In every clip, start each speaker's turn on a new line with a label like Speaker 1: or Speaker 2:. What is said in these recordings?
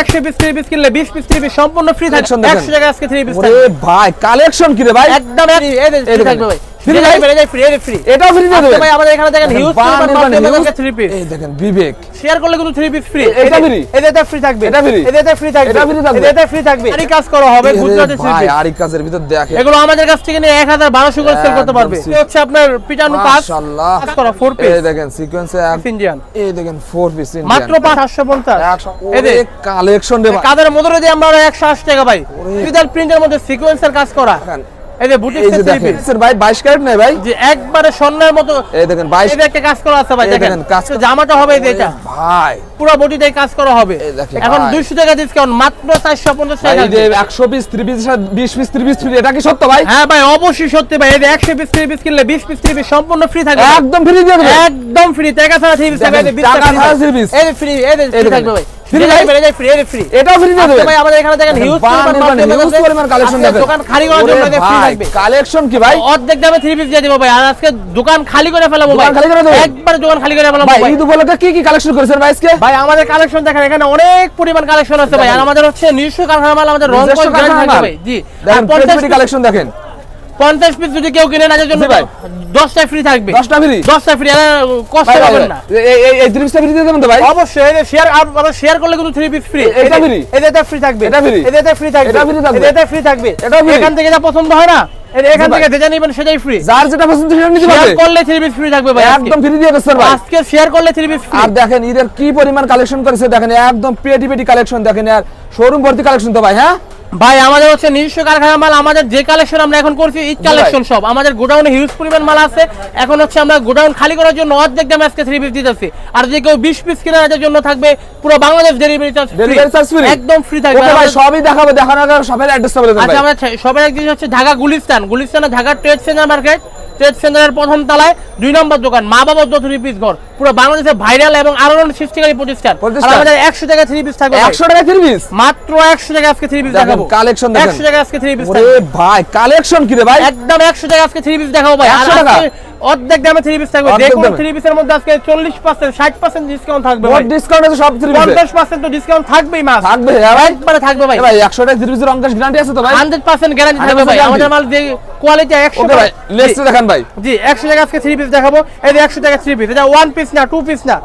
Speaker 1: একশো piece three piece কিনলে বিশ পিস থ্রি পিস সম্পূর্ণ ফ্রি থাকবে। একশো টাকা আজকে থ্রি পিস
Speaker 2: ভাই কালেকশন কি রে ভাই?
Speaker 1: একদম। থাকবে ভাই।
Speaker 2: এটাও ফ্রি দিয়ে
Speaker 1: আজকে
Speaker 2: দেবেন
Speaker 1: ভাই আমাদের এখানে দেখেন হিউজ
Speaker 2: বাহ,
Speaker 1: পরিমাণ
Speaker 2: নির্মাণ
Speaker 1: মাল
Speaker 2: huge।
Speaker 1: থ্রি পিস
Speaker 2: এই দেখেন বিবেক।
Speaker 1: শেয়ার করলে কিন্তু থ্রি পিস ফ্রি
Speaker 2: এটা free?
Speaker 1: এটাতে ফ্রি থাকবে।
Speaker 2: এটা free?
Speaker 1: এটাতে ফ্রি থাকবে।
Speaker 2: এটা free থাকবে?
Speaker 1: এটাতে ফ্রি থাকবে। আরই কাজ করা হবে
Speaker 2: এরে
Speaker 1: থ্রি পিস
Speaker 2: আরি কাজের ভিতর দেখে
Speaker 1: এগুলো আমাদের কাছ থেকে নিয়ে এক হাজার বারোশো করে সেল করতে পারবে। হচ্ছে আপনার পিটানো কাজ
Speaker 2: মাশাআল্লাহ।
Speaker 1: কাজ করা ফোর পিস
Speaker 2: এই দেখেন সিকোয়েন্সে
Speaker 1: ইন্ডিয়ান
Speaker 2: এই দেখেন ফোর পিস
Speaker 1: মাত্র পাঁচ সাতশো পঞ্চাশ এই যে,
Speaker 2: কালেকশন রে
Speaker 1: কাদের মধ্যে দিয়ে আমরা একশো আশি টাকা পাই। ডিজিটাল প্রিন্টের মধ্যে সিকোয়েন্সের কাজ করা। এই যে
Speaker 2: এই
Speaker 1: বুটিক্সের থ্রি পিস
Speaker 2: ভাই 22 ক্যারেট নাই ভাই।
Speaker 1: যে একবারে স্বর্ণের মতো
Speaker 2: এই দেখেন 22
Speaker 1: এই একটা কাজ করা আছে ভাই দেখেন।
Speaker 2: দেখেন, কাজ
Speaker 1: জামাটা হবে এটা।
Speaker 2: ভাই।
Speaker 1: পুরো বডিটাই কাজ করা হবে। এখন
Speaker 2: ভাই।
Speaker 1: দুইশো টাকা ডিসকাউন্ট মাত্র চারশো পঞ্চাশ
Speaker 2: ভাই
Speaker 1: টাকা
Speaker 2: এই যে 100 piece 3 piece 20 piece 3 piece free এটা কি সত্য ভাই?
Speaker 1: হ্যাঁ ভাই অবশ্যই সত্যি ভাই এই যে একশো পিস কিনলে বিশ পিস থ্রি পিস সম্পূর্ণ ফ্রি থাকবে।
Speaker 2: একদম ফ্রি দিয়ে
Speaker 1: একদম ফ্রি টাকা ছাড়া থ্রি পিস থাকবে এই যে
Speaker 2: দেখেন,
Speaker 1: 20
Speaker 2: টাকা ছাড়া
Speaker 1: থাকবে।
Speaker 2: three
Speaker 1: এই ফ্রি এই ফ্রি থাকবে ভাই।
Speaker 2: Free
Speaker 1: ফ্রি
Speaker 2: ভাই?
Speaker 1: থাকবে এই ফ্রি ফ্রি
Speaker 2: এটাও ফ্রি দিয়ে দেবেন
Speaker 1: ভাই আমাদের এখানে দেখেন হিউজ পরিমাণ
Speaker 2: নির্মাণ,
Speaker 1: মাল
Speaker 2: huge
Speaker 1: আছে।
Speaker 2: পরিমাণ কালেকশন দেখেন।
Speaker 1: দোকান খালি করার জন্য
Speaker 2: ওরে
Speaker 1: ফ্রি থাকবে
Speaker 2: কালেকশন কি ভাই?
Speaker 1: অর্ধেক দামে থ্রি পিস দিয়ে দিব ভাই আর আজকে দোকান খালি করে ফেলাবো ভাই।
Speaker 2: খালি করে?
Speaker 1: একবার দোকান খালি করে ফেলাবো
Speaker 2: ভাই ঈদ উপলক্ষে কি কি কালেকশন করেছেন ভাই আজকে?
Speaker 1: ভাই আমাদের কালেকশন দেখেন এখানে অনেক পরিমাণ কালেকশন আছে ভাই। আর আমাদের হচ্ছে নিজস্ব কারখানা মাল আমাদের রং
Speaker 2: নিজস্ব কারখানার
Speaker 1: জি। 50
Speaker 2: কালেকশন দেখেন।
Speaker 1: পঞ্চাশ পিস যদি কেউ কিনে জন্য
Speaker 2: ভাই।
Speaker 1: ফ্রি থাকবে।
Speaker 2: 10টা ফ্রি
Speaker 1: ফ্রি কষ্ট
Speaker 2: ভাই,
Speaker 1: পাবেন না।
Speaker 2: এই এই এই 30 ফ্রি দিয়ে দেবেন তো ভাই?
Speaker 1: অবশ্যই শেয়ার আমরা শেয়ার করলে কিন্তু থ্রি পিস ফ্রি
Speaker 2: এটা free?
Speaker 1: এটাতে ফ্রি থাকবে।
Speaker 2: এটা free?
Speaker 1: এটাতে ফ্রি থাকবে।
Speaker 2: এটা free থাকবে?
Speaker 1: এটাতে ফ্রি থাকবে? এখান থেকে যা পছন্দ হয় না এখান থেকে যেটা নেবেন সেটাই ফ্রি
Speaker 2: যার যেটা পছন্দ সেটা নিতে
Speaker 1: শেয়ার করলে থ্রি পিস ফ্রি থাকবে ভাই
Speaker 2: একদম ফ্রি দিয়ে ভাই।
Speaker 1: আজকে শেয়ার করলে থ্রি পিস ফ্রি
Speaker 2: আর দেখেন ঈদের কি পরিমাণ কালেকশন করেছে দেখেন একদম পেটি পেটি কালেকশন দেখেন আর শোরুম ভর্তি কালেকশন তো ভাই হ্যাঁ?
Speaker 1: ভাই আমাদের হচ্ছে নিজস্ব কারখানা মাল আমাদের যে কালেকশন আমরা এখন করছি ঈদ কালেকশন সব। আমাদের গোডাউনে হিউজ পরিমাণ মাল আছে। এখন হচ্ছে আমরা গোডাউন খালি করার জন্য অর্ধেক দামে আজকে থ্রি পিস দিতেছি। আর যদি কেউ বিশ পিস কিনে নেওয়ার জন্য থাকবে পুরো বাংলাদেশ ডেলিভারি চার্জ? একদম ফ্রি থাকবে।
Speaker 2: ভাই সবই দেখাবো দেখানোর সবের অ্যাড্রেস
Speaker 1: আচ্ছা
Speaker 2: ভাই।
Speaker 1: আমরা সবাই এক জিনিস হচ্ছে Dhaka Gulistan. গুলিস্তানে Dhaka trade centre market trade সেন্টারের প্রথম তলায় দুই নম্বর দোকান মা বাবা থ্রি পিস ঘর। পুরো বাংলাদেশে ভাইরাল এবং আরও সৃষ্টিকারী প্রতিষ্ঠান। আর
Speaker 2: প্রতিষ্ঠান।
Speaker 1: আমাদের একশো টাকা থ্রি পিস থাকবে
Speaker 2: একশো টাকা থ্রি পিস
Speaker 1: মাত্র একশো টাকা আজকে থ্রি পিস দেখাবো।
Speaker 2: কালেকশন
Speaker 1: একশো টাকা আজকে থ্রি পিস
Speaker 2: ভাই কালেকশন কি রে ভাই?
Speaker 1: একদম একশো টাকা আজকে থ্রি পিস দেখাবো ভাই।
Speaker 2: একশো টাকা?
Speaker 1: অর্ধেক দামে থ্রি পিস থাকবে।
Speaker 2: দামে?
Speaker 1: থ্রি পিসের মধ্যে আজকে চল্লিশ পার্সেন্ট ষাট পার্সেন্ট ডিসকাউন্ট থাকবে ভাই।
Speaker 2: ডিসকাউন্ট আছে সব 3 পিসে
Speaker 1: পঞ্চাশ পার্সেন্ট তো ডিসকাউন্ট থাকবেই মাস।
Speaker 2: থাকবে হ্যাঁ ভাই।
Speaker 1: একবারে থাকবে ভাই।
Speaker 2: ভাই 100 টাকা 3 পিসের অঙ্কাশ গ্যারান্টি আছে তো ভাই?
Speaker 1: হান্ড্রেড পার্সেন্ট গ্যারান্টি থাকবে ভাই। আমাদের মাল যে কোয়ালিটি একশো
Speaker 2: ওকে ভাই লেসটা দেখান ভাই।
Speaker 1: জি একশো টাকা আজকে থ্রি পিস দেখাবো। এই যে একশো টাকা থ্রি পিস এটা ওয়ান পিস না টু পিস না।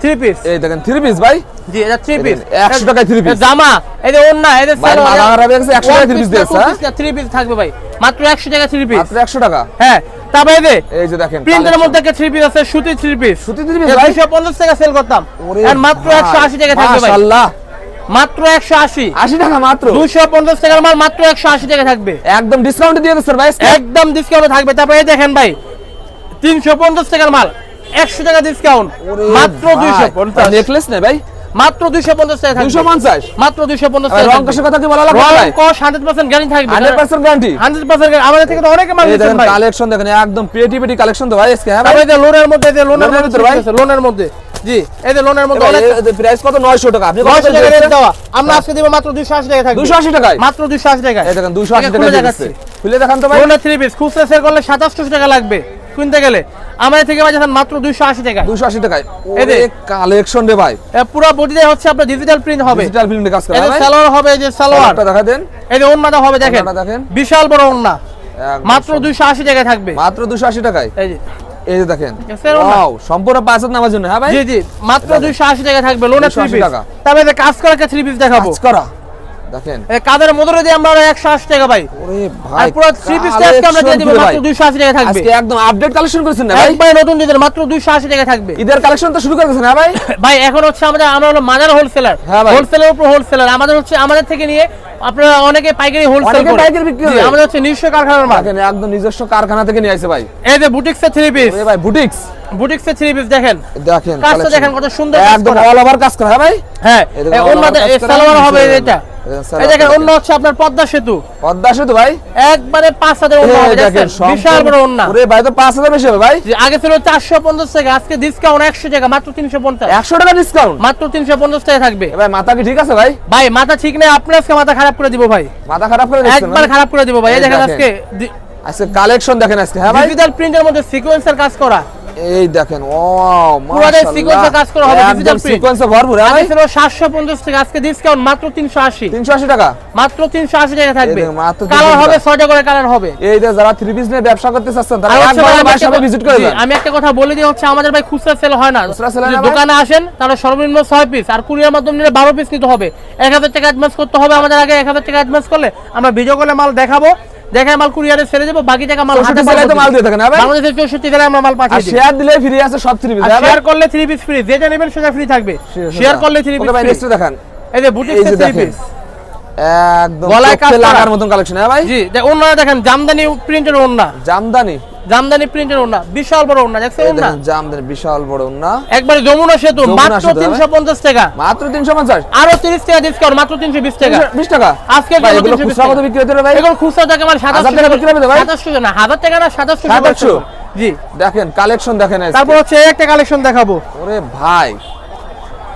Speaker 1: থ্রি পিস
Speaker 2: এই দেখেন 3 পিস ভাই।
Speaker 1: জি এটা থ্রি পিস
Speaker 2: 100 টাকায় three piece।
Speaker 1: জামা এই যে ওন্না এই যে
Speaker 2: খারাপ 100 টাকায় three piece দিয়েছে, হ্যাঁ?
Speaker 1: থ্রি পিস থাকবে ভাই। মাত্র একশো টাকা থ্রি পিস
Speaker 2: মাত্র 100 টাকা।
Speaker 1: হ্যাঁ। তারপরে যে
Speaker 2: এই যে দেখেন
Speaker 1: প্রিন্টের মধ্যে একটা থ্রি পিস আছে সুতি থ্রি পিস
Speaker 2: সুতি three piece ভাই?
Speaker 1: টাকা সেল করতাম। আর মাত্র
Speaker 2: ভাই,
Speaker 1: একশো আশি টাকা থাকবে ভাই।
Speaker 2: মাশাআল্লাহ।
Speaker 1: মাত্র একশো আশি।
Speaker 2: 80 টাকা মাত্র?
Speaker 1: দুইশো পঞ্চাশ টাকার মাল মাত্র একশো আশি টাকা থাকবে।
Speaker 2: একদম ডিসকাউন্ট দিয়ে দিচ্ছেন ভাই
Speaker 1: একদম ডিসকাউন্ট থাকবে। তারপরে দেখেন ভাই তিনশো পঞ্চাশ টাকার মাল একশো টাকা ডিসকাউন্ট মাত্র দুইশো
Speaker 2: নেকলেস নেই ভাই?
Speaker 1: মাত্র দুইশো পঞ্চাশ টাকা থাকবে।
Speaker 2: 250
Speaker 1: মাত্র দুইশো পঞ্চাশ
Speaker 2: ভাই,
Speaker 1: টাকা
Speaker 2: রং কষের কথা কি বলা লাগবে?
Speaker 1: কস হান্ড্রেড পার্সেন্ট গ্যারান্টি থাকবে।
Speaker 2: 100% গ্যারান্টি
Speaker 1: হান্ড্রেড পার্সেন্ট আমাদের থেকে তো অনেকে মাল নিচ্ছেন ভাই।
Speaker 2: কালেকশন দেখেন একদম পেটি পেটি কালেকশন তো ভাই আজকে হ্যাঁ ভাই?
Speaker 1: এই লোনের মধ্যে এই লোনের মধ্যে
Speaker 2: ভাই?
Speaker 1: লোনের মধ্যে। জি এই যে লোনের মধ্যে অনেক
Speaker 2: প্রাইস কত? 900 টাকা। আপনি কত
Speaker 1: নয়শো টাকা
Speaker 2: দিয়েছেন?
Speaker 1: রেট দেওয়া। আমরা আজকে দিব মাত্র দুইশো আশি টাকা থাকবে।
Speaker 2: 280 টাকায়?
Speaker 1: মাত্র দুইশো আশি টাকা
Speaker 2: এই দেখেন 280 টাকা
Speaker 1: খুলে
Speaker 2: দেখান তো ভাই।
Speaker 1: লোনের থ্রি পিস খুচরা সেল করলে সাতাশশো টাকা লাগবে। কিনতে গেলে। আমাদের থেকে বাজার মাত্র দুইশো আশি টাকা
Speaker 2: 280 টাকায়। ওরে কালেকশন রে ভাই।
Speaker 1: পুরো বডিতে হচ্ছে আপনার ডিজিটাল প্রিন্ট হবে।
Speaker 2: ডিজিটাল কাজ করা
Speaker 1: সালোয়ার হবে যে
Speaker 2: সালোয়ারটা দেখা দেন।
Speaker 1: এই যে ওন্নাটা হবে দেখেন।
Speaker 2: দেখেন।
Speaker 1: বিশাল বড় ওন্না। মাত্র
Speaker 2: সব-
Speaker 1: দুইশো আশি টাকায় থাকবে।
Speaker 2: মাত্র 280 টাকায়।
Speaker 1: এই যে।
Speaker 2: এই যে দেখেন? ওয়াও সম্পূর্ণ পাঁচাত নামার জন্য হ্যাঁ ভাই?
Speaker 1: জি জি। মাত্র দুইশো আশি টাকা থাকবে লোনের পিস
Speaker 2: টাকা।
Speaker 1: তবে কাজ করা থ্রি পিস দেখাবো।
Speaker 2: কাজ করা। দেখেন।
Speaker 1: কাদের মধ্যে দিয়ে আমরা একশো আশি টাকা পাই।
Speaker 2: ওরে ভাই
Speaker 1: পুরো থ্রি পিস আজকে আমরা দিয়ে দিব মাত্র
Speaker 2: ভাই।
Speaker 1: দুইশো আশি টাকা থাকবে।
Speaker 2: আজকে একদম আপডেট কালেকশন করেছেন না ভাই?
Speaker 1: একবার নতুন দিদের মাত্র দুইশো আশি টাকা থাকবে।
Speaker 2: ঈদের কালেকশন তো শুরু করে দিয়েছেন হ্যাঁ ভাই?
Speaker 1: ভাই এখন হচ্ছে আমাদের আমরা হলো মাদার হোলসেলার
Speaker 2: হ্যাঁ ভাই।
Speaker 1: হোলসেলের উপর হোলসেলার আমাদের হচ্ছে আমাদের থেকে নিয়ে আপনারা অনেকে পাইকারি হোলসেল
Speaker 2: অনেকে পাইকারি বিক্রি করে।
Speaker 1: আমাদের হচ্ছে নিজস্ব কারখানার মাল।
Speaker 2: দেখেন একদম নিজস্ব কারখানা থেকে নিয়ে আসে ভাই।
Speaker 1: এই যে বুটিক্সের থ্রি পিস
Speaker 2: ওরে ভাই বুটিক্স
Speaker 1: বুটিক্সের থ্রি পিস দেখেন।
Speaker 2: দেখেন
Speaker 1: কাজটা। দেখেন কত সুন্দর কাজ
Speaker 2: একদম অল ওভার কাজ করা হ্যাঁ ভাই?
Speaker 1: হ্যাঁ
Speaker 2: করা,
Speaker 1: সালোয়ার হবে এটা। এই দেখেন
Speaker 2: দেখেন।
Speaker 1: অন্য হচ্ছে আপনার পদ্মা সেতু।
Speaker 2: পদ্মা সেতু ভাই।
Speaker 1: একবারে পাঁচ হাজার অন্য হবে
Speaker 2: দেখেন
Speaker 1: বিশাল বড় অন্য।
Speaker 2: ওরে ভাই তো 5000 বেশি হবে ভাই।
Speaker 1: আগে ছিল চারশো পঞ্চাশ টাকা আজকে ডিসকাউন্ট একশো টাকা মাত্র তিনশো পঞ্চাশ।
Speaker 2: 100 টাকা ডিসকাউন্ট
Speaker 1: মাত্র তিনশো পঞ্চাশ টাকা থাকবে।
Speaker 2: ভাই মাথা কি ঠিক আছে ভাই?
Speaker 1: ভাই মাথা ঠিক নেই আপনি আজকে মাথা খারাপ করে দিব ভাই।
Speaker 2: মাথা খারাপ করে দিচ্ছেন
Speaker 1: একবার খারাপ করে দিব ভাই। এই দেখেন
Speaker 2: দেখেন।
Speaker 1: আজকে
Speaker 2: আজকে কালেকশন দেখেন আজকে হ্যাঁ ভাই?
Speaker 1: ডিজিটাল প্রিন্টের মধ্যে সিকোয়েন্সের কাজ করা।
Speaker 2: এই দেখেন ও
Speaker 1: পুরোটাই sequence এ কাজ করা হবে, digital
Speaker 2: সিকোয়েন্সে ভরপুর হ্যাঁ ভাই?
Speaker 1: ছিল সাতশো পঞ্চাশ টাকা আজকে ডিসকাউন্ট মাত্র তিনশো আশি।
Speaker 2: 380 টাকা?
Speaker 1: মাত্র তিনশো আশি টাকা থাকবে। কালার হবে করে কালার হবে।
Speaker 2: এই যে যারা থ্রি পিস নিয়ে ব্যবসা করতে চাচ্ছেন তারা একবার
Speaker 1: আমি
Speaker 2: সাথে ভিজিট করে যান।
Speaker 1: আমি একটা কথা বলে দিই হচ্ছে আমাদের ভাই খুচরা সেল হয় না। যদি দোকানে আসেন তাহলে সর্বনিম্ন ছয় পিস আর কুরিয়ার মাধ্যমে নিলে বারো পিস নিতে হবে। এক হাজার টাকা অ্যাডভান্স করতে হবে আমাদের আগে এক হাজার টাকা অ্যাডভান্স করলে আমরা ভিডিও কলে মাল দেখাবো। দেখায় মাল কুরিয়ারে ছেড়ে দেবো বাকি টাকা মাল হাতে
Speaker 2: তো মাল দিয়ে থাকেন, হ্যাঁ ভাই?
Speaker 1: বাংলাদেশের চৌষট্টি জেলায় আমরা মাল পাঠিয়ে দিই।
Speaker 2: শেয়ার দিলে ফ্রি আছে সব থ্রি পিস
Speaker 1: আর শেয়ার করলে থ্রি পিস ফ্রি যেটা নেবেন সেটা ফ্রি থাকবে। শেয়ার করলে থ্রি পিস
Speaker 2: ভাই নেক্সট দেখান।
Speaker 1: এই যে বুটিক থ্রি পিস
Speaker 2: একদম
Speaker 1: গলায় কাজ
Speaker 2: লাগার মতন কালেকশন হ্যাঁ ভাই?
Speaker 1: জি ওনারা দেখেন জামদানি প্রিন্টের ওন্না
Speaker 2: জামদানি।
Speaker 1: জামদানি প্রিন্টের ওন্না বিশাল বড় ওন্না দেখছেন ওন্না
Speaker 2: জামদানি বিশাল বড়
Speaker 1: একবারে যমুনা সেতু মাত্র
Speaker 2: সেতু, হ্যাঁ?
Speaker 1: তিনশো পঞ্চাশ টাকা।
Speaker 2: মাত্র 350
Speaker 1: আরও তিরিশ টাকা ডিসকাউন্ট মাত্র তিনশো বিশ টাকা।
Speaker 2: 20 টাকা?
Speaker 1: আজকে
Speaker 2: এগুলো খুচরা কত বিক্রি হতে ভাই?
Speaker 1: এগুলো খুচরা টাকা মানে
Speaker 2: হাজার
Speaker 1: সাতাশশো
Speaker 2: টাকা বিক্রি হবে ভাই?
Speaker 1: সাতাশশো না হাজার টাকা না সাতাশশো
Speaker 2: 2700
Speaker 1: জি।
Speaker 2: দেখেন কালেকশন দেখেন
Speaker 1: তারপর হচ্ছে একটা কালেকশন দেখাবো।
Speaker 2: ওরে ভাই এ
Speaker 1: এটা-
Speaker 2: কি নিয়ে আসছেন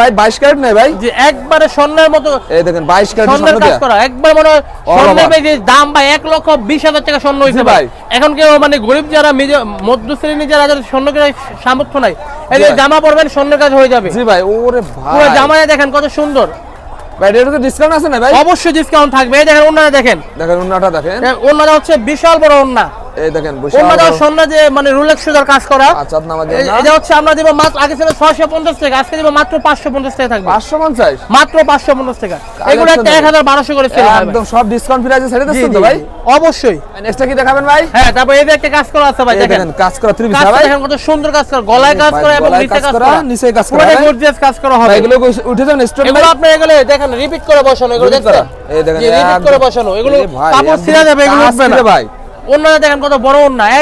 Speaker 2: ভাই? 22 ক্যারেট নাই ভাই?
Speaker 1: যে একবারে স্বর্ণের মতো
Speaker 2: এই দেখেন 22 ক্যারেট
Speaker 1: স্বর্ণের কাজ করা। একবার মনে স্বর্ণের ভাই যে দাম ভাই এক লক্ষ বিশ হাজার টাকা স্বর্ণ হয়েছে ভাই।
Speaker 2: ভাই।
Speaker 1: এখন কেউ মানে গরিব যারা মিডিয়া মধ্য শ্রেণি যারা যাদের স্বর্ণ কেনার সামর্থ্য নাই। এই যে জামা পরবেন স্বর্ণের কাজ হয়ে যাবে।
Speaker 2: জি ভাই ওরে
Speaker 1: পুরো জামায় দেখেন কত সুন্দর।
Speaker 2: ভাই এর তো ডিসকাউন্ট আছে না ভাই?
Speaker 1: অবশ্যই ডিসকাউন্ট থাকবে। এই দেখেন দেখেন।
Speaker 2: দেখেন ওন্নাটা দেখেন।
Speaker 1: ওনারা হচ্ছে বিশাল বড় ওন্না
Speaker 2: এই দেখেন
Speaker 1: ওনারা যে মানে রুলেক্স সুদার কাজ করা
Speaker 2: আচ্ছা
Speaker 1: এটা হচ্ছে আমরা দিব মাত্র আগে ছিল ছয়শো পঞ্চাশ টাকা আজকে দিব মাত্র পাঁচশো পঞ্চাশ টাকা থাকবে।
Speaker 2: 550
Speaker 1: মাত্র পাঁচশো পঞ্চাশ টাকা। এগুলো একটা এক হাজার বারোশো করে সেল
Speaker 2: একদম সব ডিসকাউন্ট প্রাইসে ছেড়ে দিচ্ছেন তো ভাই?
Speaker 1: অবশ্যই।
Speaker 2: নেক্সটটা কি দেখাবেন ভাই?
Speaker 1: হ্যাঁ তারপর এই যে একটা কাজ করা আছে ভাই দেখেন।
Speaker 2: দেখেন কাজ করা পিস ভাই।
Speaker 1: দেখেন কত সুন্দর কাজ করা গলায় কাজ করা এবং নিচে
Speaker 2: কাজ করা, নিচে কাজ করা, ভাই।
Speaker 1: গর্জিয়াস কাজ করা হবে।
Speaker 2: এগুলো উঠে যান স্টোন
Speaker 1: এগুলো আপনি এগুলো দেখেন রিপিট করে বসানো এগুলো
Speaker 2: করা। এই দেখেন,
Speaker 1: রিপিট করে বসানো। এগুলো কাপড় ছিঁড়া যাবে এগুলো উঠবে না।
Speaker 2: ভাই।
Speaker 1: অন্যরা দেখেন কত বড়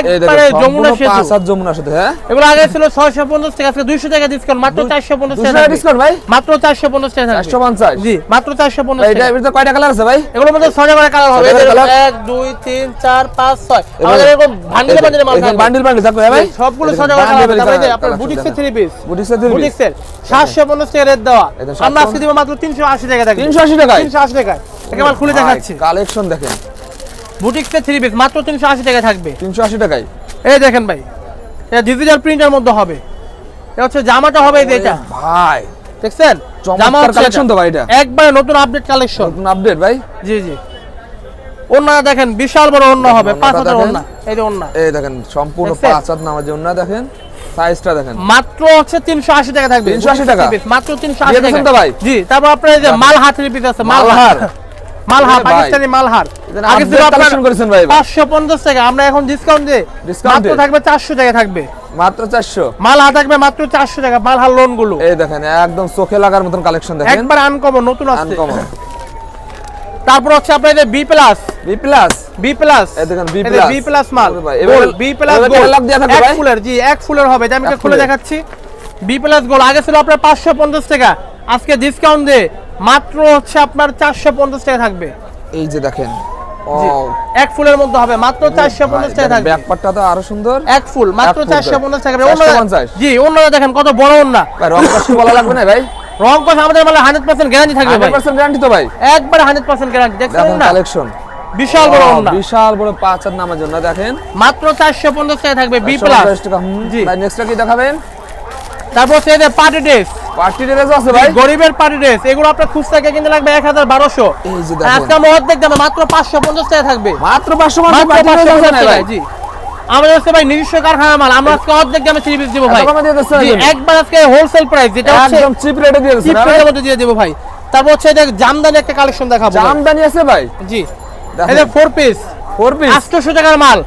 Speaker 1: একবারে যমুনা সেতু।
Speaker 2: যমুনা সেতু হ্যাঁ?
Speaker 1: এগুলো আগে ছিল ছয়শো পঞ্চাশ টাকা আজকে দুইশো টাকা ডিসকাউন্ট মাত্র চারশো পঞ্চাশ
Speaker 2: 200
Speaker 1: টাকা
Speaker 2: টাকা ডিসকাউন্ট ভাই?
Speaker 1: মাত্র চারশো পঞ্চাশ টাকা
Speaker 2: 450
Speaker 1: জি মাত্র চারশো পঞ্চাশ
Speaker 2: ভাই এটা
Speaker 1: টাকা।
Speaker 2: এটা কয়টা কালার আছে ভাই?
Speaker 1: এগুলোর মধ্যে ছয়টা করে কালার হবে।
Speaker 2: ছয়টা
Speaker 1: এদের
Speaker 2: colour?
Speaker 1: এক দুই তিন চার পাঁচ ছয়।
Speaker 2: এবার-
Speaker 1: আমাদের এরকম ভান্ডিলে ভান্ডিলে মাল থাকবে।
Speaker 2: বান্ডিল বান্ডিল থাকবে ভাই?
Speaker 1: সবগুলো
Speaker 2: এই
Speaker 1: ছয়টা করে কালার হবে। তারপরে আপনার
Speaker 2: collection
Speaker 1: বুটিক্সের
Speaker 2: দেখেন।
Speaker 1: থ্রি পিস
Speaker 2: বুটিক্সের three piece।
Speaker 1: বুটিক্সের সাতশো পঞ্চাশ টাকা রেট দেওয়া। আমরা আজকে দিব মাত্র তিনশো আশি টাকা। থাকবে
Speaker 2: 380 টাকায়?
Speaker 1: তিনশো আশি টাকায়। একেবারে খুলে দেখাচ্ছি।
Speaker 2: কালেকশন দেখেন।
Speaker 1: বুটিক্সের থ্রি পিস মাত্র তিনশো আশি টাকা থাকবে।
Speaker 2: 380 টাকায়?
Speaker 1: এই দেখেন ভাই এটা ডিজিটাল প্রিন্টের মধ্যে হবে। এটা হচ্ছে জামাটা হবে এই এটা।
Speaker 2: ভাই।
Speaker 1: দেখছেন?
Speaker 2: চমৎকার
Speaker 1: জামা হচ্ছে
Speaker 2: তো ভাই এটা।
Speaker 1: একবারে নতুন আপডেট কালেকশন
Speaker 2: নতুন আপডেট ভাই।
Speaker 1: জি জি। ওন্না দেখেন বিশাল বড় ওন্না হবে পাঁচ হাজার
Speaker 2: দেখেন।
Speaker 1: ওন্না এই যে ওন্না
Speaker 2: এই দেখেন সম্পূর্ণ
Speaker 1: দেখছেন?
Speaker 2: পাঁচ হাত নামার জন্য দেখেন সাইজটা দেখেন।
Speaker 1: মাত্র হচ্ছে তিনশো আশি টাকা থাকবে।
Speaker 2: 380 টাকা?
Speaker 1: মাত্র তিনশো
Speaker 2: দিয়ে
Speaker 1: আশি
Speaker 2: দিয়েছেন
Speaker 1: টাকা।
Speaker 2: তো ভাই?
Speaker 1: জি তারপর আপনার এই যে মালহার থ্রি পিস আছে মালহার।
Speaker 2: মালহার।
Speaker 1: মালহার পাকিস্তানি মালহার। আগে ছিল
Speaker 2: করেছেন ভাই এবার।
Speaker 1: পাঁচশো পঞ্চাশ টাকা আমরা এখন ডিসকাউন্ট দিয়ে মাত্র থাকবে চারশো টাকা থাকবে।
Speaker 2: মাত্র 400
Speaker 1: মালহার থাকবে মাত্র চারশো টাকা মালহার লোনগুলো
Speaker 2: এই দেখেন একদম চোখে লাগার মতন কালেকশন দেখেন।
Speaker 1: একবার আনকমন নতুন আসছে।
Speaker 2: আনকমন
Speaker 1: তারপর হচ্ছে যে B plus
Speaker 2: B plus
Speaker 1: B plus
Speaker 2: এই দেখেন B plus।
Speaker 1: বি প্লাস মাল। বি প্লাস
Speaker 2: দেয়া থাকবে
Speaker 1: এক ফুলের জি এক ফুলের হবে। এটা আমি খুলে দেখাচ্ছি। বি প্লাস গোল্ড আগে ছিল আপনার পাঁচশো পঞ্চাশ টাকা। আজকে ডিসকাউন্ট দিয়ে মাত্র হচ্ছে আপনার চারশো পঞ্চাশ টাকা থাকবে।
Speaker 2: এই যে দেখেন
Speaker 1: এক ফুলের মধ্যে হবে মাত্র চারশো পঞ্চাশ টাকা থাকবে।
Speaker 2: ব্যাক পার্টটা তো আরও সুন্দর।
Speaker 1: এক ফুল মাত্র চারশো পঞ্চাশ টাকা জি অন্যরা দেখেন কত বড় অন্য
Speaker 2: রং বলা লাগবে না ভাই?
Speaker 1: রং আমাদের মানে হান্ড্রেড পার্সেন্ট গ্যারান্টি থাকবে ভাই।
Speaker 2: 100% গ্যারান্টি তো ভাই।
Speaker 1: একবার হান্ড্রেড পার্সেন্ট গ্যারান্টি দেখছেন না?
Speaker 2: কালেকশন
Speaker 1: বিশাল বড় অন্য
Speaker 2: বিশাল বড় পাঁচ হাত নামার জন্য দেখেন।
Speaker 1: মাত্র চারশো পঞ্চাশ টাকা থাকবে বি প্লাস
Speaker 2: 150 টাকা হুম।
Speaker 1: জি।
Speaker 2: ভাই নেক্সটটা কি দেখাবেন?
Speaker 1: তারপর হচ্ছে পার্টি ড্রেস
Speaker 2: পার্টি ড্রেস আছে ভাই।
Speaker 1: গরিবের পার্টি ড্রেস এগুলো আপনার কিনতে লাগবে। আজকে অর্ধেক দামে মাত্র পাঁচশো পঞ্চাশ টাকা থাকবে।
Speaker 2: মাত্র 500 মাত্র
Speaker 1: মাত্র
Speaker 2: পার্টি ড্রেস আছে না ভাই।
Speaker 1: জি। আমাদের হচ্ছে ভাই নিজস্ব কারখানা মাল আমরা আজকে অর্ধেক দামে থ্রি পিস দিব ভাই।
Speaker 2: এত কমে দিয়ে দিচ্ছেন
Speaker 1: জি,
Speaker 2: একদম?
Speaker 1: একবার আজকে হোলসেল প্রাইস যেটা
Speaker 2: একদম চিপ রেটে দিয়ে
Speaker 1: চিপ
Speaker 2: ভাই?
Speaker 1: রেটের মধ্যে দিয়ে দেবো ভাই। তারপর হচ্ছে এটা জামদানি একটা কালেকশন দেখাবো।
Speaker 2: জামদানি আছে ভাই।
Speaker 1: জি। এটা ফোর পিস
Speaker 2: ফোর পিস
Speaker 1: আটশোশো টাকার মাল।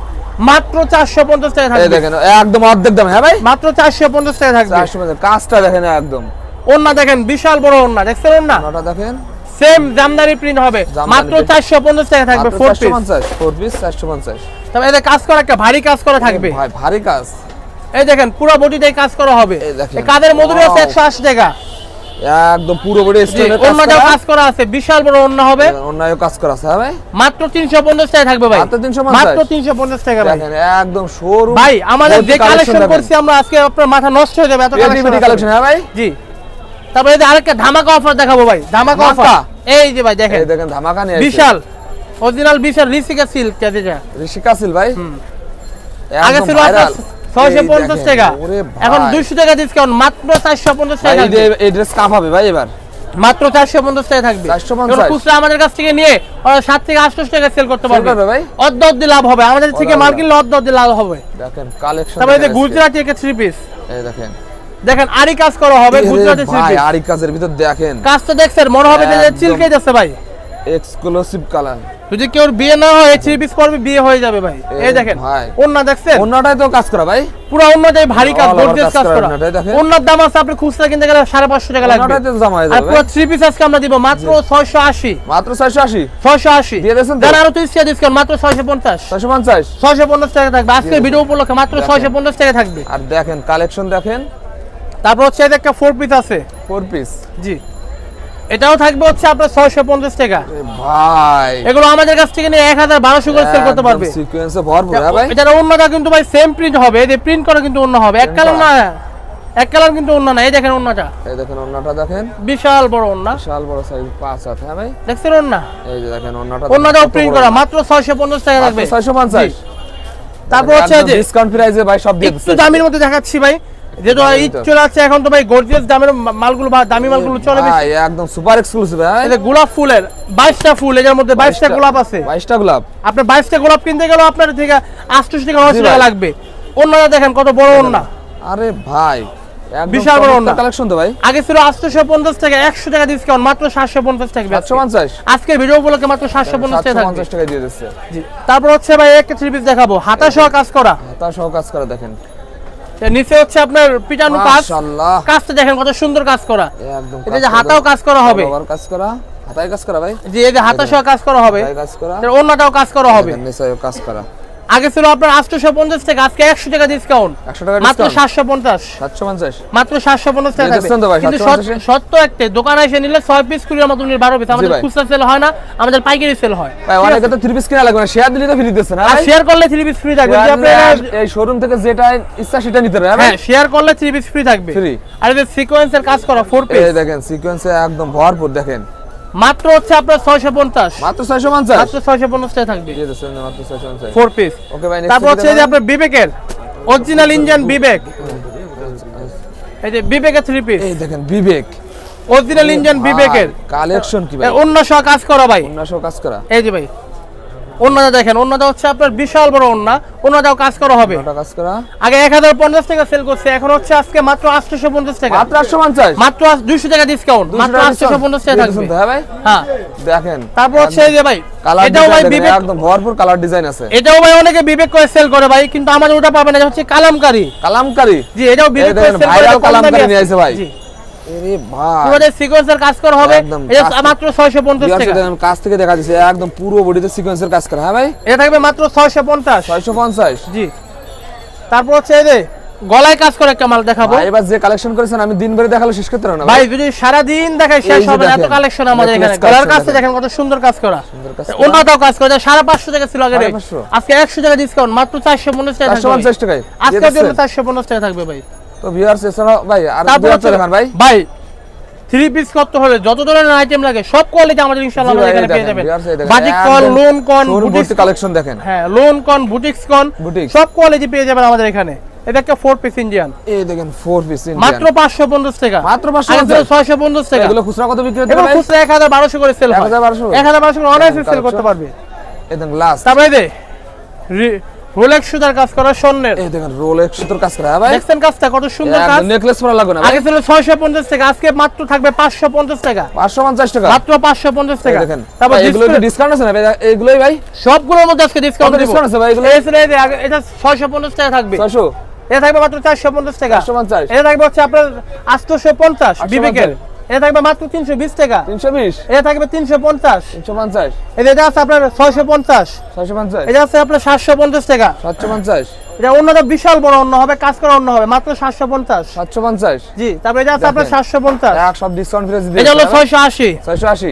Speaker 1: মাত্র চারশো পঞ্চাশ টাকা
Speaker 2: এই দেখেন একদম অর্ধেক দাম হ্যাঁ ভাই?
Speaker 1: মাত্র চারশো পঞ্চাশ টাকা থাকবে।
Speaker 2: 450 কাজটা দেখেন একদম।
Speaker 1: ওন্না দেখেন বিশাল বড় ওন্না দেখছেন ওন্না
Speaker 2: দেখেন।
Speaker 1: সেম জামদানি প্রিন্ট হবে। মাত্র
Speaker 2: print।
Speaker 1: চারশো পঞ্চাশ টাকা থাকবে
Speaker 2: মাত্র
Speaker 1: ফোর পিস
Speaker 2: 450 ফোর পিস 450
Speaker 1: তবে এদের কাজ করা একটা ভারী কাজ করা থাকবে।
Speaker 2: ভাই ভারী কাজ।
Speaker 1: এই দেখেন পুরো বডিটাই কাজ করা হবে।
Speaker 2: এই দেখেন।
Speaker 1: কাদের মজুরি আছে
Speaker 2: Wow।
Speaker 1: একশো আশি টাকা।
Speaker 2: একদম পুরো বডি
Speaker 1: কাজ করা। আছে বিশাল বড় ওন্না হবে।
Speaker 2: হ্যাঁ, ওন্নায়ও কাজ করা আছে ভাই
Speaker 1: মাত্র 350 টাকা থাকবে ভাই।
Speaker 2: মাত্র 350
Speaker 1: মাত্র 350 টাকা ভাই।
Speaker 2: একদম শোরুম
Speaker 1: ভাই আমাদের যে কালেকশন করছি আমরা আজকে আপনার মাথা নষ্ট হয়ে যাবে এত কালেকশন
Speaker 2: হ্যাঁ ভাই?
Speaker 1: জি। তারপরে এই আরেকটা ধামাকা অফার দেখাবো ভাই ধামাকা অফার এই যে ভাই দেখেন।
Speaker 2: এই দেখেন ধামাকা নিয়ে
Speaker 1: বিশাল অরিজিনাল বিশাল ঋষিকা সিল্ক কাজে যা
Speaker 2: ঋষিকা সিল্ক ভাই?
Speaker 1: আগে ছিল আছে
Speaker 2: 650
Speaker 1: টাকা। এখন 200 টাকা ডিসকাউন্ট মাত্র
Speaker 2: 450
Speaker 1: টাকা
Speaker 2: এই কাপ হবে ভাই এবার।
Speaker 1: মাত্র 450 টাকা থাকবে।
Speaker 2: 450
Speaker 1: আমাদের কাছ থেকে নিয়ে 7 থেকে 800 টাকা সেল করতে পারবে।
Speaker 2: ভাই?
Speaker 1: অর্ধ অর্ধ লাভ হবে। আমাদের থেকে মাল কিনলে অর্ধ অর্ধ লাভ হবে।
Speaker 2: দেখেন কালেকশন
Speaker 1: গুজরাটি 3 পিস
Speaker 2: এই দেখেন।
Speaker 1: দেখেন আরি কাজ করা হবে গুজরাটি
Speaker 2: 3
Speaker 1: পিস ভাই
Speaker 2: আরি কাজের ভিতর দেখেন।
Speaker 1: কাজ তো দেখছেন মনে হবে যে চিলকে যাচ্ছে ভাই।
Speaker 2: এক্সক্লুসিভ কালার
Speaker 1: যদি কেউ বিয়ে না হয় থ্রি পিস পরবে বিয়ে হয়ে যাবে ভাই। এই দেখেন দেখছেন?
Speaker 2: তো কাজ করা ভাই।
Speaker 1: পুরো ভারী কাজ গর্জিয়াস
Speaker 2: কাজ করা
Speaker 1: দাম আছে আপনি খুচরা কিনতে গেলে সাড়ে পাঁচশো টাকা লাগবে।
Speaker 2: অন্যটাই তো জামা হয়ে
Speaker 1: আর পুরো থ্রি পিস আজকে আমরা দিব মাত্র ছয়শো আশি।
Speaker 2: মাত্র দিয়ে
Speaker 1: দেন আরও ডিসকাউন্ট মাত্র ছয়শো পঞ্চাশ।
Speaker 2: ছয়শো পঞ্চাশ?
Speaker 1: ছয়শো পঞ্চাশ টাকা থাকবে। আজকে ভিডিও উপলক্ষে মাত্র
Speaker 2: দেখেন।
Speaker 1: ছয়শো পঞ্চাশ টাকা থাকবে।
Speaker 2: আর দেখেন কালেকশন দেখেন।
Speaker 1: তারপর হচ্ছে একটা ফোর পিস আছে।
Speaker 2: ফোর পিস
Speaker 1: জি। এটাও থাকবে হচ্ছে আপনার ছয়শো পঞ্চাশ টাকা।
Speaker 2: ভাই।
Speaker 1: এগুলো আমাদের কাছ থেকে নিয়ে এক হাজার বারোশো করে সেল করতে পারবে।
Speaker 2: সিকোয়েন্সে ভরপুর হ্যাঁ ভাই?
Speaker 1: এটার অন্যটা কিন্তু ভাই সেম প্রিন্ট হবে এই যে প্রিন্ট করা কিন্তু অন্য হবে। এক কালার না এক কালার কিন্তু অন্য না এই দেখেন অন্যটা
Speaker 2: এই দেখেন দেখেন।
Speaker 1: বিশাল বড় অন্য
Speaker 2: বিশাল বড় সাইজ পাঁচ হাত হ্যাঁ ভাই?
Speaker 1: দেখছেন অন্য
Speaker 2: এই যে দেখেন
Speaker 1: প্রিন্ট করা মাত্র ছয়শো পঞ্চাশ টাকা থাকবে
Speaker 2: ছয়শো পঞ্চাশ।
Speaker 1: তারপর হচ্ছে
Speaker 2: ডিসকাউন্ট প্রাইসে ভাই সব দিয়ে
Speaker 1: একটু দামের মধ্যে দেখাচ্ছি ভাই। যেহেতু ঈদ চলে আসছে এখন তো ভাই গর্জিয়াস দামের মালগুলো বা দামি মালগুলো চলে বেশি।
Speaker 2: একদম সুপার এক্সক্লুসিভ হ্যাঁ?
Speaker 1: এই গোলাপ ফুলের বাইশটা ফুল এর মধ্যে বাইশটা গোলাপ আছে।
Speaker 2: বাইশটা গোলাপ।
Speaker 1: আপনার বাইশটা গোলাপ কিনতে গেলেও আপনার থেকে আটশো টাকা নশো টাকা লাগবে। অন্যটা দেখেন কত বড় অন্য।
Speaker 2: আরে ভাই
Speaker 1: বিশাল বড় ওড়না।
Speaker 2: কালেকশন তো ভাই।
Speaker 1: আগে ছিল আটশোশো পঞ্চাশ টাকা একশো টাকা ডিসকাউন্ট মাত্র ভিডিও উপলক্ষে মাত্র টাকা থাকবে।
Speaker 2: টাকা দিয়ে দিচ্ছে।
Speaker 1: জি। তারপর হচ্ছে ভাই একটা থ্রি পিস দেখাবো। হাতা সহ কাজ করা।
Speaker 2: সহ কাজ করে দেখেন।
Speaker 1: নিচে হচ্ছে আপনার পিটানো কাজ।
Speaker 2: মাশাআল্লাহ।
Speaker 1: কাজটা দেখেন কত সুন্দর কাজ করা।
Speaker 2: একদম
Speaker 1: এটা যে হাতাও কাজ করা হবে।
Speaker 2: কাজ করা। হাতায় কাজ করা ভাই?
Speaker 1: যে এই যে হাতা সহ কাজ করা হবে।
Speaker 2: কাজ করা।
Speaker 1: অন্যটাও কাজ করা হবে।
Speaker 2: কাজ করা।
Speaker 1: আগে ছিল আপনার আটশো পঞ্চাশ টাকা আজকে একশো টাকা ডিসকাউন্ট
Speaker 2: একশো টাকা
Speaker 1: মাত্র সাতশো পঞ্চাশ। মাত্র সাতশো পঞ্চাশ টাকা কিন্তু সত্য একটা দোকানে এসে নিলে ছয় পিস কুড়ির মতো নিলে বারো পিস আমাদের খুচরা সেল হয় না আমাদের পাইকারি সেল হয়।
Speaker 2: অনেকে তো থ্রি পিস কিনা লাগবে না শেয়ার দিলে তো ফ্রি দিচ্ছে না
Speaker 1: শেয়ার করলে থ্রি পিস ফ্রি থাকবে।
Speaker 2: এই শোরুম থেকে যেটা ইচ্ছা সেটা নিতে পারবে
Speaker 1: হ্যাঁ শেয়ার করলে থ্রি পিস ফ্রি থাকবে। আর যে সিকোয়েন্সের কাজ করা ফোর পিস
Speaker 2: দেখেন সিকোয়েন্সে একদম ভরপুর দেখেন।
Speaker 1: মাত্র হচ্ছে আপনার ছয়শো পঞ্চাশ।
Speaker 2: মাত্র ছয়শো পঞ্চাশ?
Speaker 1: মাত্র ছয়শো পঞ্চাশ টাকা থাকবে।
Speaker 2: জি দিচ্ছেন মাত্র ছয়শো পঞ্চাশ।
Speaker 1: ফোর পিস
Speaker 2: ওকে ভাই
Speaker 1: তারপর হচ্ছে যে আপনার বিবেকের অরিজিনাল ইঞ্জিন বিবেক। এই যে বিবেকের থ্রি পিস
Speaker 2: এই দেখেন বিবেক।
Speaker 1: অরিজিনাল ইঞ্জিন বিবেকের।
Speaker 2: কালেকশন কি ভাই?
Speaker 1: এ, অন্য সহ কাজ করা ভাই।
Speaker 2: অন্যান্য কাজ করা?
Speaker 1: এই যে ভাই। অন্যটা দেখেন অন্যটা হচ্ছে আপনার বিশাল বড় অন্য অন্যটাও কাজ করা হবে।
Speaker 2: কাজ করা।
Speaker 1: আগে এক হাজার পঞ্চাশ টাকা সেল করছে এখন হচ্ছে আজকে মাত্র আটশোশো পঞ্চাশ টাকা।
Speaker 2: মাত্র আটশো পঞ্চাশ
Speaker 1: মাত্র দুইশো টাকা ডিসকাউন্ট মাত্র আটশোশো পঞ্চাশ টাকা থাকবে।
Speaker 2: হ্যাঁ ভাই?
Speaker 1: হ্যাঁ।
Speaker 2: দেখেন।
Speaker 1: তারপর হচ্ছে এই যে ভাই এটাও ভাই বিবেক
Speaker 2: একদম ভরপুর কালার ডিজাইন আছে।
Speaker 1: এটাও ভাই অনেকে বিবেক করে সেল করে ভাই কিন্তু আমাদের ওটা পাবে না হচ্ছে কালামকারী।
Speaker 2: কালামকারী?
Speaker 1: জি এটাও বিবেক করে সেল করে
Speaker 2: কালামকারী। নিয়ে আইছে ভাই।
Speaker 1: জি।
Speaker 2: এরে ভাই।
Speaker 1: পুরোটা সিকোয়েন্সের কাজ করা হবে এটা মাত্র ছয়শো পঞ্চাশ
Speaker 2: Viewers,
Speaker 1: টাকা।
Speaker 2: আমি কাছ থেকে দেখা যাচ্ছে একদম পুরো বডিতে সিকোয়েন্সের কাজ করা হ্যাঁ ভাই?
Speaker 1: এটা থাকবে মাত্র ছয়শো পঞ্চাশ।
Speaker 2: ছয়শো পঞ্চাশ।
Speaker 1: জি। তারপর হচ্ছে এই যে গলায় কাজ করে একটা মাল দেখাবো।
Speaker 2: এবার যে কালেকশন করেছেন আমি দিন ভরে দেখালে শেষ করতে না
Speaker 1: ভাই যদি সারা দিন দেখাই শেষ হবে এত কালেকশন আমাদের এখানে। গলার কাছে
Speaker 2: দেখেন।
Speaker 1: কত সুন্দর কাজ করা। অন্যটাও কাজ করে সাড়ে পাঁচশো টাকা ছিল আগে আজকে একশো টাকা ডিসকাউন্ট মাত্র চারশো পঞ্চাশ টাকা আজকের জন্য চারশো পঞ্চাশ টাকা থাকবে ভাই।
Speaker 2: তো ভিউয়ার্স এছাড়াও ভাই আর ভাই?
Speaker 1: ভাই থ্রি পিস করতে হলে যত ধরনের আইটেম লাগে সব কোয়ালিটি আমাদের ইনশাআল্লাহ
Speaker 2: জি
Speaker 1: এখানে পেয়ে যাবেন। বাটিক কন লোন কন বুটিক্স
Speaker 2: কালেকশন দেখেন।
Speaker 1: হ্যাঁ লোন কন বুটিক্স কন সব কোয়ালিটি পেয়ে যাবেন আমাদের এখানে। এটা একটা ফোর পিস ইন্ডিয়ান
Speaker 2: এই দেখেন ফোর পিস
Speaker 1: মাত্র টাকা।
Speaker 2: মাত্র 550
Speaker 1: আগে ছিল ছয়শো পঞ্চাশ টাকা।
Speaker 2: এগুলো খুচরা কত বিক্রি হতে
Speaker 1: এগুলো খুচরা এক হাজার বারোশো করে সেল হয়।
Speaker 2: 1200
Speaker 1: এক হাজার বারোশো করে অনায়াসে সেল করতে পারবে।
Speaker 2: এই দেখেন লাস্ট
Speaker 1: তারপরে দে রোলেক্স সুতার কাজ করা স্বর্ণের।
Speaker 2: এই দেখেন রোলেক্স সুতোর কাজ করা। ভাই
Speaker 1: দেখছেন কাজটা কত সুন্দর কাজ?
Speaker 2: নেকলেস পরা লাগবে না
Speaker 1: আগে ছিল ছয়শো পঞ্চাশ টাকা আজকে মাত্র থাকবে পাঁচশো পঞ্চাশ টাকা।
Speaker 2: পাঁচশো পঞ্চাশ টাকা।
Speaker 1: মাত্র পাঁচশো পঞ্চাশ
Speaker 2: এই
Speaker 1: টাকা।
Speaker 2: দেখেন।
Speaker 1: তারপর
Speaker 2: এগুলো ডিসকাউন্ট আছে না ভাই? এইগুলোই ভাই?
Speaker 1: সবগুলোর মধ্যে আজকে ডিসকাউন্ট
Speaker 2: discount আছে ভাই এগুলো?
Speaker 1: এটা ছয়শো পঞ্চাশ টাকা থাকবে।
Speaker 2: ছয়শো।
Speaker 1: এটা থাকবে মাত্র চারশো পঞ্চাশ টাকা।
Speaker 2: চারশো পঞ্চাশ।
Speaker 1: এটা থাকবে হচ্ছে আপনার আটশোশো পঞ্চাশ। বিবেকের। এটা থাকবে মাত্র তিনশো বিশ টাকা।
Speaker 2: তিনশো বিশ?
Speaker 1: এটা থাকবে তিনশো পঞ্চাশ।
Speaker 2: তিনশো পঞ্চাশ।
Speaker 1: এটা আছে আপনার ছয়শো পঞ্চাশ।
Speaker 2: ছয়শো পঞ্চাশ।
Speaker 1: এটা আছে আপনার সাতশো পঞ্চাশ টাকা।
Speaker 2: সাতশো পঞ্চাশ।
Speaker 1: এটা অন্যটা বিশাল বড় অন্য হবে কাজ করা অন্য হবে মাত্র সাতশো পঞ্চাশ।
Speaker 2: সাতশো পঞ্চাশ।
Speaker 1: জি তারপরে এটা আছে আপনার। সাতশো পঞ্চাশ।
Speaker 2: সব ডিসকাউন্ট ফিরে
Speaker 1: এটা হলো ছয়শো আশি।
Speaker 2: ছয়শো আশি।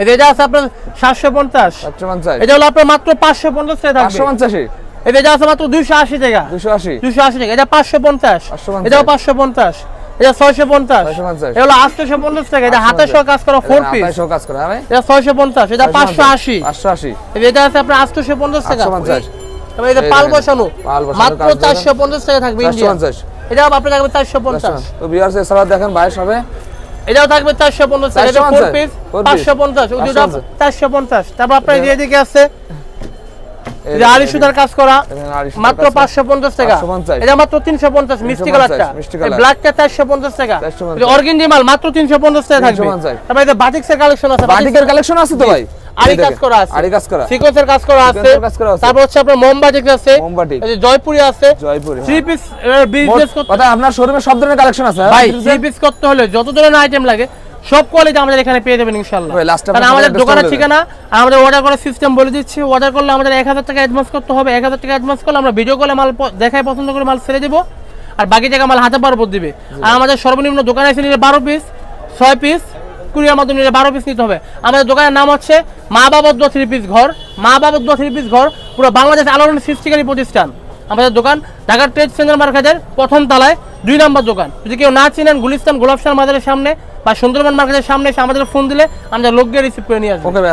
Speaker 1: এটা আছে আপনার সাতশো পঞ্চাশ।
Speaker 2: সাতশো পঞ্চাশ।
Speaker 1: এটা হলো আপনার মাত্র পাঁচশো পঞ্চাশ টাকা
Speaker 2: পাঁচশো পঞ্চাশি।
Speaker 1: এটা আছে মাত্র দুইশো আশি টাকা।
Speaker 2: দুশো আশি।
Speaker 1: দুশো আশি টাকা এটা পাঁচশো পঞ্চাশ।
Speaker 2: 550
Speaker 1: এটাও পাঁচশো পঞ্চাশ। এটা ছয়শো পঞ্চাশ।
Speaker 2: 650
Speaker 1: এটা হলো টাকা এটা হাতের সহ কাজ করা ফোর পিস
Speaker 2: আঠাইশো কাজ করা হ্যাঁ ভাই
Speaker 1: এটা ছয়শো পঞ্চাশ এটা পাঁচশো আশি।
Speaker 2: পাঁচশো আশি।
Speaker 1: এটা আছে আপনার আটশোশো পঞ্চাশ টাকা।
Speaker 2: আটশো পঞ্চাশ।
Speaker 1: তবে এই পাল
Speaker 2: দেখেন,
Speaker 1: বসানো মাত্র
Speaker 2: কাজ দেখেন।
Speaker 1: চারশো পঞ্চাশ টাকা থাকবে ইন্ডিয়ান
Speaker 2: 450
Speaker 1: এটাও আপনার থাকবে চারশো পঞ্চাশ।
Speaker 2: তো ভিউয়ার্স এছাড়া দেখেন বাইশ হবে।
Speaker 1: এটাও থাকবে চারশো পঞ্চাশ টাকা এটা ফোর
Speaker 2: 450,
Speaker 1: পিস পঞ্চাশ
Speaker 2: 550
Speaker 1: চারশো পঞ্চাশ। তারপর আপনার এদিকে আছে সুতার কাজ করা মাত্র। পাঁচশো পঞ্চাশ টাকা এটা মাত্র তিনশো পঞ্চাশ মিষ্টি কালারটা। ব্ল্যাকটা চারশো পঞ্চাশ টাকা
Speaker 2: 450
Speaker 1: অর্গেন্ডি মাল মাত্র তিনশো পঞ্চাশ টাকা থাকবে
Speaker 2: 350
Speaker 1: তারপর এই বাটিক্সের কালেকশন আছে
Speaker 2: বাটিকের কালেকশন আছে তো ভাই
Speaker 1: কাজ করা আছে
Speaker 2: কাজ করা
Speaker 1: সিকোয়েন্সের কাজ করা আছে। তারপর হচ্ছে আপনার মোমবাটিক আছে
Speaker 2: মোমবাটিক।
Speaker 1: এই যে জয়পুরি আছে
Speaker 2: জয়পুরি,
Speaker 1: থ্রি
Speaker 2: হ্যাঁ।
Speaker 1: পিস বিজনেস করতে
Speaker 2: আপনার শোরুমে সব ধরনের কালেকশন আছে হ্যাঁ?
Speaker 1: ভাই থ্রি পিস করতে হলে যত ধরনের আইটেম লাগে সব কোয়ালিটি আমাদের এখানে পেয়ে যাবেন ইনশাল্লাহ কারণ আমাদের দোকানের। ঠিকানা আমাদের অর্ডার করার সিস্টেম বলে দিচ্ছি। অর্ডার করলে আমাদের এক হাজার টাকা অ্যাডভান্স করতে হবে এক হাজার টাকা অ্যাডভান্স করলে আমরা ভিডিও কলে মাল দেখায় পছন্দ করে মাল ছেড়ে দেবো। আর বাকি টাকা মাল হাতে পারব দিবে। আর আমাদের সর্বনিম্ন দোকানে এসে নিলে বারো পিস ছয় পিস কুড়িয়ার মাধ্যমে নিলে বারো পিস নিতে হবে। আমাদের দোকানের নাম হচ্ছে মা বাবদ্দ থ্রি পিস ঘর। মা বাবদ্দ থ্রি পিস ঘর পুরো বাংলাদেশ আলোড়ন সৃষ্টিকারী প্রতিষ্ঠান। আমাদের দোকান ঢাকার ট্রেড সেন্টার মার্কেটের প্রথম তলায় দুই নম্বর দোকান। যদি কেউ না চিনেন গুলিস্তান গোলাপশাহ মাজারের সামনে বা সুন্দরবন মার্কেটের সামনে এসে আমাদের ফোন দিলে আমরা লোক গিয়ে রিসিভ করে নিয়ে আসব।
Speaker 2: ওকে ভাই